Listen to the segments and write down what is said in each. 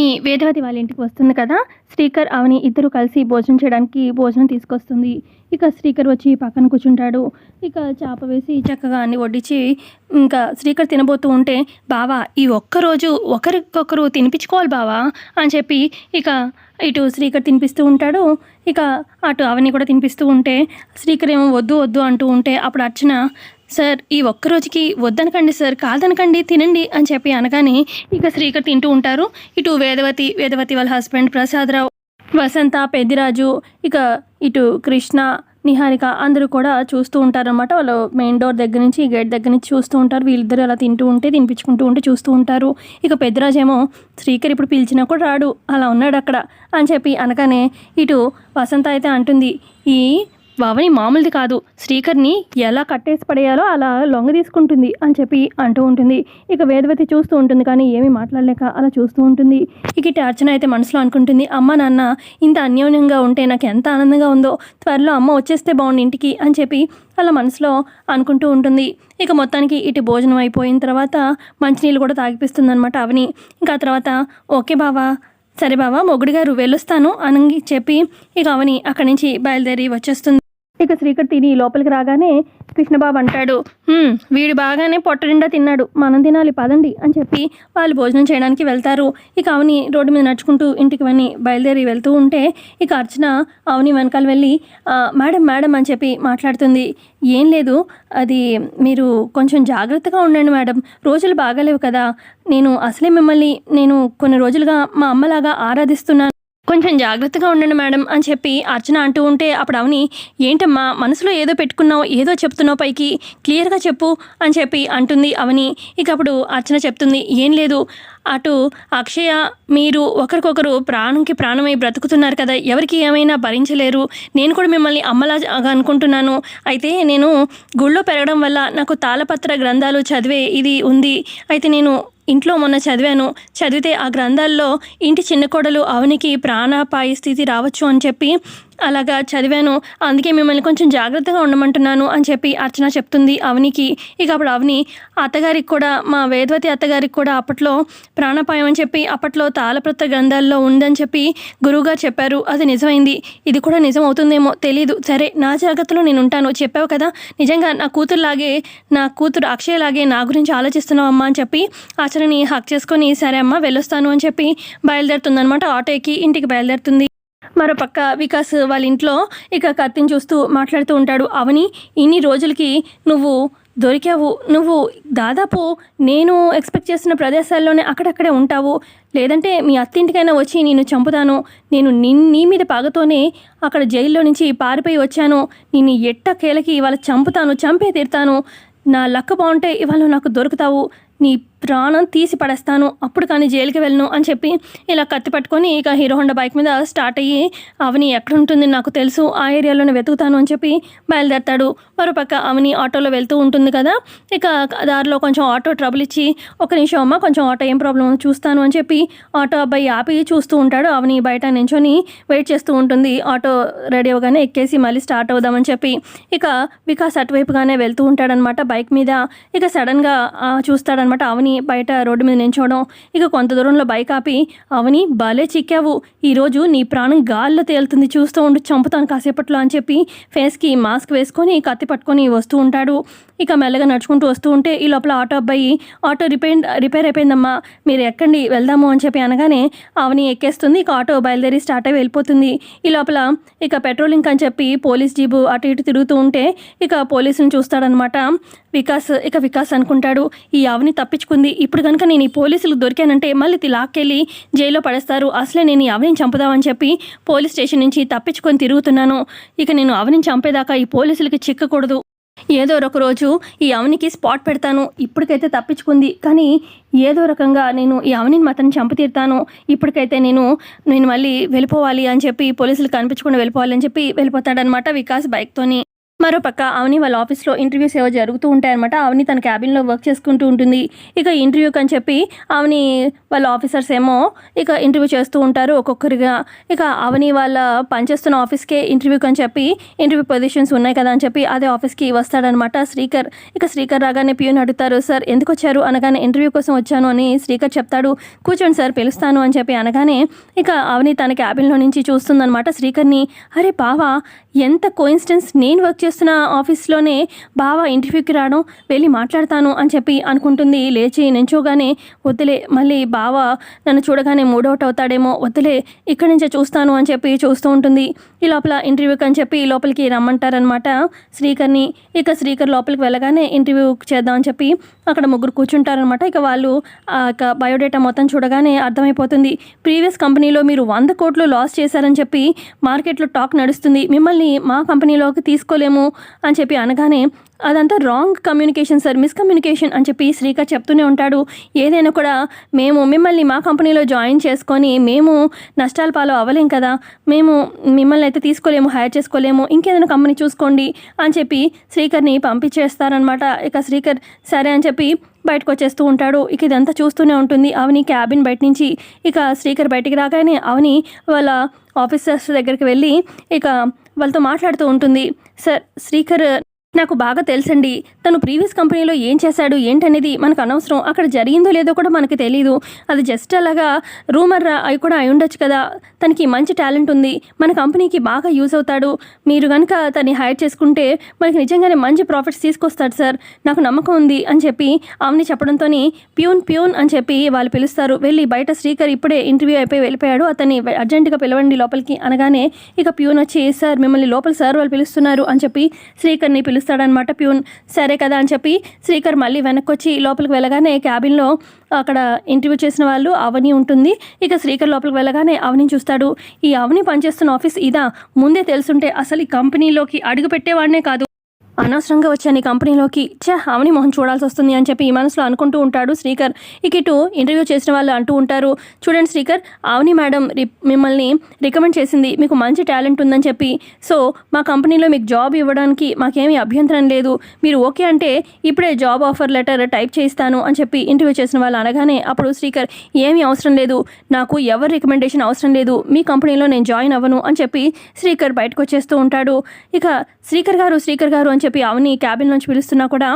అవని వేదవతి వాళ్ళ ఇంటికి వస్తుంది కదా శ్రీకర్ అవని ఇద్దరు కలిసి భోజనం చేయడానికి భోజనం తీసుకొస్తుంది. ఇక శ్రీకర్ వచ్చి పక్కన కూర్చుంటాడు. ఇక చేప వేసి చక్కగా అన్ని వడ్డించి ఇంకా శ్రీకర్ తినబోతూ ఉంటే బావా ఈ ఒక్కరోజు ఒకరికొకరు తినిపించుకోవాలి బావా అని చెప్పి ఇక ఇటు శ్రీకర్ తినిపిస్తూ ఉంటాడు. ఇక అటు అవని కూడా తినిపిస్తూ ఉంటే శ్రీకర్ ఏమో వద్దు వద్దు అంటూ ఉంటే అప్పుడు అర్చన సార్ ఈ ఒక్క రోజుకి వద్దనకండి సార్ కాదనకండి తినండి అని చెప్పి అనగానే ఇక శ్రీకర్ తింటూ ఉంటారు. ఇటు వేదవతి వేదవతి వాళ్ళ హస్బెండ్ ప్రసాదరావు వసంత పెద్దిరాజు ఇక ఇటు కృష్ణ నిహారిక అందరూ కూడా చూస్తూ ఉంటారన్నమాట. వాళ్ళు మెయిన్ డోర్ దగ్గర నుంచి గేట్ దగ్గర నుంచి చూస్తూ ఉంటారు. వీళ్ళిద్దరు అలా తింటూ ఉంటే తినిపించుకుంటూ ఉంటే చూస్తూ ఉంటారు. ఇక పెద్దరాజు ఏమో శ్రీకర్ ఇప్పుడు పిలిచినా కూడా రాడు అలా ఉన్నాడు అక్కడ అని చెప్పి అనగానే ఇటు వసంత అయితే అంటుంది ఈ వావని మామూలుది కాదు. శ్రీకర్ని ఎలా కట్టేసి పడేయాలో అలా లొంగ తీసుకుంటుంది అని చెప్పి అంటూ ఉంటుంది. ఇక వేదవతి చూస్తూ ఉంటుంది కానీ ఏమీ మాట్లాడలేక అలా చూస్తూ ఉంటుంది. ఇక ఇటు అర్చన అయితే మనసులో అనుకుంటుంది. అమ్మ నాన్న ఇంత అన్యోన్యంగా ఉంటే నాకు ఎంత ఆనందంగా ఉందో. త్వరలో అమ్మ వచ్చేస్తే బాగుండు ఇంటికి అని చెప్పి అలా మనసులో అనుకుంటూ ఉంటుంది. ఇక మొత్తానికి ఇటు భోజనం అయిపోయిన తర్వాత మంచినీళ్ళు కూడా తాగిపిస్తుంది అనమాట అవని. ఇంకా తర్వాత ఓకే బావా సరే బావా మొగుడు గారు వెళ్ళొస్తాను అని చెప్పి ఇక అవని అక్కడి నుంచి బయలుదేరి వచ్చేస్తుంది. ఇక శ్రీకర్ తిని లోపలికి రాగానే కృష్ణబాబు అంటాడు వీడు బాగానే పొట్ట నిండా తిన్నాడు. మనం తినాలి పదండి అని చెప్పి వాళ్ళు భోజనం చేయడానికి వెళ్తారు. ఇక అవని రోడ్డు మీద నడుచుకుంటూ ఇంటికి వని బయలుదేరి వెళ్తూ ఉంటే ఇక అర్చన అవని వెనకాల వెళ్ళి మేడం మేడం అని చెప్పి మాట్లాడుతుంది. ఏం లేదు అది మీరు కొంచెం జాగ్రత్తగా ఉండండి మేడం. రోజులు బాగాలేవు కదా. నేను అసలే మిమ్మల్ని నేను కొన్ని రోజులుగా మా అమ్మలాగా ఆరాధిస్తున్నాను. కొంచెం జాగ్రత్తగా ఉండండి మేడం అని చెప్పి అర్చన అంటూ ఉంటే అప్పుడు అవని ఏంటమ్మా మనసులో ఏదో పెట్టుకున్నావు ఏదో చెప్తున్నావు పైకి క్లియర్గా చెప్పు అని చెప్పి అంటుంది అవని. ఇక అప్పుడు అర్చన చెప్తుంది ఏం లేదు. అటు అక్షయ మీరు ఒకరికొకరు ప్రాణంకి ప్రాణమై బ్రతుకుతున్నారు కదా ఎవరికి ఏమైనా భరించలేరు. నేను కూడా మిమ్మల్ని అమ్మలా అనుకుంటున్నాను. అయితే నేను గుళ్ళో పెరగడం వల్ల నాకు తాళపత్ర గ్రంథాలు చదివే ఇది ఉంది. అయితే నేను ఇంట్లో మొన్న చదివాను. చదివితే ఆ గ్రంథాల్లో ఇంటి చిన్న కోడలు అవనికి ప్రాణాపాయ స్థితి రావచ్చు అని చెప్పి అలాగా చదివాను. అందుకే మిమ్మల్ని కొంచెం జాగ్రత్తగా ఉండమంటున్నాను అని చెప్పి అర్చన చెప్తుంది అవనికి. ఇక అప్పుడు అవని అత్తగారికి కూడా మా వేదవతి అత్తగారికి కూడా అప్పట్లో ప్రాణాపాయం అని చెప్పి అప్పట్లో తాళప్రత గ్రంథాల్లో ఉందని చెప్పి గురువుగారు చెప్పారు. అది నిజమైంది. ఇది కూడా నిజం అవుతుందేమో తెలీదు. సరే నా జాగ్రత్తలో నేను ఉంటాను. చెప్పావు కదా నిజంగా నా కూతురులాగే నా కూతురు అక్షయలాగే నా గురించి ఆలోచిస్తున్నావు అమ్మా అని చెప్పి ఆచరణని హక్ చేసుకొని సరే అమ్మా వెళ్ళొస్తాను అని చెప్పి బయలుదేరుతుందనమాట ఆటో ఎక్కి ఇంటికి బయలుదేరుతుంది. మరోపక్క వికాస్ వాళ్ళ ఇంట్లో ఇక కత్తిని చూస్తూ మాట్లాడుతూ ఉంటాడు. అవని ఇన్ని రోజులకి నువ్వు దొరికావు. నువ్వు దాదాపు నేను ఎక్స్పెక్ట్ చేస్తున్న ప్రదేశాల్లోనే అక్కడక్కడే ఉంటావు. లేదంటే మీ అత్తింటికైనా వచ్చి నేను చంపుతాను. నేను నిన్ నీ మీద పాగతోనే అక్కడ జైల్లో నుంచి పారిపోయి వచ్చాను. నిన్ను ఎట్ట కేలకి ఇవాళ చంపుతాను చంపే తీరుతాను నా లక్క బాగుంటే ఇవాళ నాకు దొరుకుతావు. నీ ప్రాణం తీసి పడేస్తాను అప్పుడు కానీ జైలుకి వెళ్ళను అని చెప్పి ఇలా కత్తి పట్టుకొని ఇక హీరో హోండా బైక్ మీద స్టార్ట్ అయ్యి అవని ఎక్కడుంటుంది నాకు తెలుసు ఆ ఏరియాలోనే వెతుకుతాను అని చెప్పి బయలుదేరతాడు. మరోపక్క అవని ఆటోలో వెళ్తూ ఉంటుంది కదా ఇక దారిలో కొంచెం ఆటో ట్రబుల్ ఇచ్చి ఒక నిమిషం అమ్మ కొంచెం ఆటో ఏం ప్రాబ్లం చూస్తాను అని చెప్పి ఆటో అబ్బాయి ఆపి చూస్తూ ఉంటాడు. అవని బయట నించొని వెయిట్ చేస్తూ ఉంటుంది. ఆటో రెడీ అవ్వగానే ఎక్కేసి మళ్ళీ స్టార్ట్ అవుదామని చెప్పి ఇక వికాస్ అటువైపుగానే వెళ్తూ ఉంటాడనమాట బైక్ మీద. ఇక సడన్గా చూస్తాడనమాట అవని బయట రోడ్డు మీద నించోవడం ఇక కొంత దూరంలో బైక్ ఆపి అవని భలే చిక్కావు. ఈరోజు నీ ప్రాణం గాల్లో తేలుతుంది. చూస్తూ ఉండి చంపుతాను కాసేపట్లో అని చెప్పి ఫేస్కి మాస్క్ వేసుకొని కత్తి పట్టుకొని వస్తూ ఉంటాడు. ఇక మెల్లగా నడుచుకుంటూ వస్తూ ఉంటే ఈ లోపల ఆటో అబ్బాయి ఆటో రిపేర్ రిపేర్ అయిపోయిందమ్మా మీరు ఎక్కండి వెళ్దాము అని చెప్పి అనగానే అవని ఎక్కేస్తుంది. ఇక ఆటో బయలుదేరి స్టార్ట్ అయి వెళ్ళిపోతుంది. ఈ లోపల ఇక పెట్రోలింగ్ అని చెప్పి పోలీస్ జీబు అటు ఇటు తిరుగుతూ ఉంటే ఇక పోలీసుని చూస్తాడనమాట. వికాస్ ఇక వికాస్ అనుకుంటాడు ఈ అవని తప్పించుకుంది. ఇప్పుడు కనుక నేను ఈ పోలీసులు దొరికానంటే మళ్ళీ ఇది లాక్కెళ్ళి జైల్లో పడేస్తారు. అసలే నేను ఈ అవనిని చంపుదామని చెప్పి పోలీస్ స్టేషన్ నుంచి తప్పించుకొని తిరుగుతున్నాను. ఇక నేను అవనిని చంపేదాకా ఈ పోలీసులకి చిక్కకూడదు. ఏదో ఒక రోజు ఈ అవనికి స్పాట్ పెడతాను ఇప్పటికైతే తప్పించుకుంది. కానీ ఏదో రకంగా నేను ఈ అవనిని మాత్రం చంపతీరుతాను. ఇప్పటికైతే నేను నేను మళ్ళీ వెళ్ళిపోవాలి అని చెప్పి పోలీసులు కనిపించకుండా వెళ్ళిపోవాలి అని చెప్పి వెళ్ళిపోతాడనమాట వికాస్ బైక్తోని. మరోపక్క అవని వాళ్ళ ఆఫీస్లో ఇంటర్వ్యూస్ ఏవో జరుగుతూ ఉంటాయన్నమాట. అవని తన క్యాబిన్లో వర్క్ చేసుకుంటూ ఉంటుంది. ఇక ఇంటర్వ్యూకి అని చెప్పి అవని వాళ్ళ ఆఫీసర్స్ ఏమో ఇక ఇంటర్వ్యూ చేస్తూ ఉంటారు ఒక్కొక్కరిగా. ఇక అవని వాళ్ళ పనిచేస్తున్న ఆఫీస్కే ఇంటర్వ్యూకి అని చెప్పి ఇంటర్వ్యూ పొజిషన్స్ ఉన్నాయి కదా అని చెప్పి అదే ఆఫీస్కి వస్తాడనమాట శ్రీకర్. ఇక శ్రీకర్ రాగానే పియూన్ అడుగుతారు సార్ ఎందుకు వచ్చారు? అనగానే ఇంటర్వ్యూ కోసం వచ్చాను అని శ్రీకర్ చెప్తాడు. కూర్చోండి సార్ పిలుస్తాను అని చెప్పి అనగానే ఇక అవని తన క్యాబిన్లో నుంచి చూస్తుందనమాట శ్రీకర్ని. అరే బావా ఎంత కోయిన్సిడెన్స్ నేను వర్క్ చేస్తున్న ఆఫీస్లోనే బావ ఇంటర్వ్యూకి రావడం వెళ్ళి మాట్లాడతాను అని చెప్పి అనుకుంటుంది. లేచి నించోగానే వద్దులే మళ్ళీ బావ నన్ను చూడగానే మూడౌట్ అవుతాడేమో వద్దులే ఇక్కడి నుంచే చూస్తాను అని చెప్పి చూస్తూ ఉంటుంది. ఈ లోపల ఇంటర్వ్యూకి అని చెప్పి లోపలికి రమ్మంటారనమాట శ్రీకర్ని ఇక శ్రీకర్ లోపలికి వెళ్ళగానే ఇంటర్వ్యూ చేద్దామని చెప్పి అక్కడ ముగ్గురు కూర్చుంటారనమాట ఇక వాళ్ళు ఆ ఇక బయోడేటా మొత్తం చూడగానే అర్థమైపోతుంది. ప్రీవియస్ కంపెనీలో మీరు వంద కోట్లు లాస్ చేశారని చెప్పి మార్కెట్లో టాక్ నడుస్తుంది. మిమ్మల్ని మా కంపెనీలోకి తీసుకోలేము అని చెప్పి అనగానే అదంతా రాంగ్ కమ్యూనికేషన్ సార్ మిస్కమ్యూనికేషన్ అని చెప్పి శ్రీకర్ చెప్తూనే ఉంటాడు. ఏదైనా కూడా మేము మిమ్మల్ని మా కంపెనీలో జాయిన్ చేసుకొని మేము నష్టాల పాలు అవ్వలేం కదా. మేము మిమ్మల్ని అయితే తీసుకోలేము హైర్ చేసుకోలేము. ఇంకేదైనా కంపెనీ చూసుకోండి అని చెప్పి శ్రీకర్ని పంపించేస్తారనమాట ఇక శ్రీకర్ సరే అని చెప్పి బయటకు వచ్చేస్తూ ఉంటాడు. ఇక ఇదంతా చూస్తూనే ఉంటుంది. అవని క్యాబిన్ బయట నుంచి ఇక శ్రీకర్ బయటికి రాగానే అవని వాళ్ళ ఆఫీసర్స్ దగ్గరికి వెళ్ళి ఇక వాళ్ళతో మాట్లాడుతూ ఉంటుంది. సార్ శ్రీకర్ నాకు బాగా తెలుసండి. తను ప్రీవియస్ కంపెనీలో ఏం చేశాడు ఏంటనేది మనకు అనవసరం. అక్కడ జరిగిందో లేదో కూడా మనకు తెలియదు అది జస్ట్ అలాగా రూమర్ అవి కూడా అయి ఉండొచ్చు కదా. తనకి మంచి టాలెంట్ ఉంది. మన కంపెనీకి బాగా యూజ్ అవుతాడు. మీరు కనుక తన్ని హైర్ చేసుకుంటే మనకి నిజంగానే మంచి ప్రాఫిట్స్ తీసుకొస్తాడు సార్. నాకు నమ్మకం ఉంది అని చెప్పి ఆమెని చెప్పడంతో ప్యూన్ ప్యూన్ అని చెప్పి వాళ్ళు పిలుస్తారు. వెళ్ళి బయట శ్రీకర్ ఇప్పుడే ఇంటర్వ్యూ అయిపోయి వెళ్ళిపోయాడు. అతన్ని అర్జెంటుగా పిలవండి లోపలికి అనగానే ఇక ప్యూన్ వచ్చి సార్ మిమ్మల్ని లోపల సార్ వాళ్ళు పిలుస్తున్నారు అని చెప్పి శ్రీకర్ని పిలుస్తాడనమాట ప్యూన్. సరే కదా అని చెప్పి శ్రీకర్ మళ్ళీ వెనక్కి వచ్చి లోపలికి వెళ్ళగానే క్యాబిన్లో అక్కడ ఇంటర్వ్యూ చేసిన వాళ్ళు అవని ఉంటుంది. ఇక శ్రీకర్ లోపలికి వెళ్ళగానే అవని చూస్తాడు. ఈ అవని పనిచేస్తున్న ఆఫీస్ ఇదా? ముందే తెలుసుంటే అసలు ఈ కంపెనీలోకి అడుగు పెట్టేవాడినే కాదు. అనవసరంగా వచ్చాను నీ కంపెనీలోకి. ఛ అవని మొహం చూడాల్సి వస్తుంది అని చెప్పి ఈ మనసులో అనుకుంటూ ఉంటాడు శ్రీకర్. ఇక ఇటు ఇంటర్వ్యూ చేసిన వాళ్ళు అంటూ ఉంటారు చూడండి శ్రీకర్ అవని మేడం రి మిమ్మల్ని రికమెండ్ చేసింది మీకు మంచి టాలెంట్ ఉందని చెప్పి. సో మా కంపెనీలో మీకు జాబ్ ఇవ్వడానికి మాకేమీ అభ్యంతరం లేదు. మీరు ఓకే అంటే ఇప్పుడే జాబ్ ఆఫర్ లెటర్ టైప్ చేయిస్తాను అని చెప్పి ఇంటర్వ్యూ చేసిన వాళ్ళు అనగానే అప్పుడు శ్రీకర్ ఏమీ అవసరం లేదు. నాకు ఎవరి రికమెండేషన్ అవసరం లేదు. మీ కంపెనీలో నేను జాయిన్ అవ్వను అని చెప్పి శ్రీకర్ బయటకు వచ్చేస్తూ ఉంటాడు. ఇక శ్రీకర్ గారు శ్రీకర్ గారు అని చెప్పి చెప్పి అవని క్యాబిన్ నుంచి పిలుస్తున్నా కూడా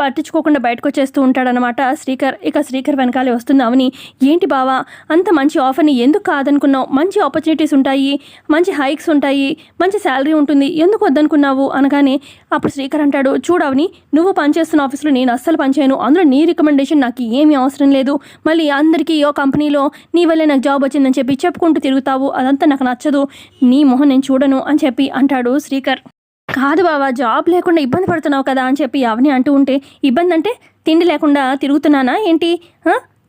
పట్టించుకోకుండా బయటకు వచ్చేస్తూ ఉంటాడనమాట శ్రీకర్ ఇక శ్రీకర్ వెనకాలే వస్తుంది అవని. ఏంటి బావా అంత మంచి ఆఫర్ని ఎందుకు కాదనుకున్నావు? మంచి ఆపర్చునిటీస్ ఉంటాయి మంచి హైక్స్ ఉంటాయి మంచి శాలరీ ఉంటుంది ఎందుకు వద్దనుకున్నావు? అనగానే అప్పుడు శ్రీకర్ అంటాడు చూడవని నువ్వు పనిచేస్తున్న ఆఫీస్లో నేను అస్సలు పనిచేయను అందులో నీ రికమెండేషన్ నాకు ఏమీ అవసరం లేదు. మళ్ళీ అందరికీ ఓ కంపెనీలో నీ వల్లే నాకు జాబ్ వచ్చిందని చెప్పి చెప్పుకుంటూ తిరుగుతావు. అదంతా నాకు నచ్చదు. నీ మొహం నేను చూడను అని చెప్పి అంటాడు శ్రీకర్. కాదు బావా జాబ్ లేకుండా ఇబ్బంది పడుతున్నావు కదా అని చెప్పి అవని అంటూ ఉంటే ఇబ్బంది అంటే తిండి లేకుండా తిరుగుతున్నానా ఏంటి?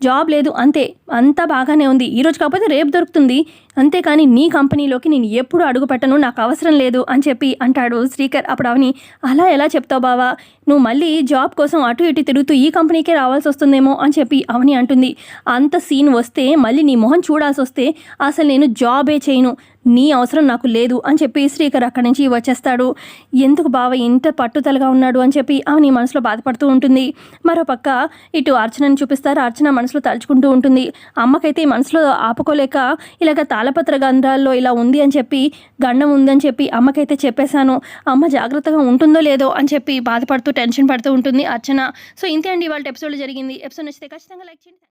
జాబ్ లేదు అంతే. అంతా బాగానే ఉంది. ఈరోజు కాకపోతే రేపు దొరుకుతుంది. అంతేకాని నీ కంపెనీలోకి నేను ఎప్పుడు అడుగు పెట్టను నాకు అవసరం లేదు అని చెప్పి అంటాడు శ్రీకర్. అప్పుడు అవని అలా ఎలా చెప్తావు బావా? నువ్వు మళ్ళీ జాబ్ కోసం అటు ఇటు తిరుగుతూ ఈ కంపెనీకే రావాల్సి వస్తుందేమో అని చెప్పి అవని అంటుంది. అంత సీన్ వస్తే మళ్ళీ నీ మొహం చూడాల్సి వస్తే అసలు నేను జాబే చేయను. నీ అవసరం నాకు లేదు అని చెప్పి శ్రీకర్ అక్కడి నుంచి వచ్చేస్తాడు. ఎందుకు బావ ఇంత పట్టుదలగా ఉన్నాడు అని చెప్పి ఆమె మనసులో బాధపడుతూ ఉంటుంది. మరోపక్క ఇటు అర్చనని చూపిస్తారు. అర్చన మనసులో తలుచుకుంటూ ఉంటుంది. అమ్మకైతే మనసులో ఆపుకోలేక ఇలాగ తాళపత్ర గంధాల్లో ఇలా ఉంది అని చెప్పి గండం ఉందని చెప్పి అమ్మకైతే చెప్పేశాను. అమ్మ జాగ్రత్తగా ఉంటుందో లేదో అని చెప్పి బాధపడుతూ టెన్షన్ పడుతూ ఉంటుంది అర్చన. సో ఇంతే అండి వాళ్ళ ఎపిసోడ్ జరిగింది. ఎపిసోడ్ నచ్చితే ఖచ్చితంగా లైక్ చేయండి.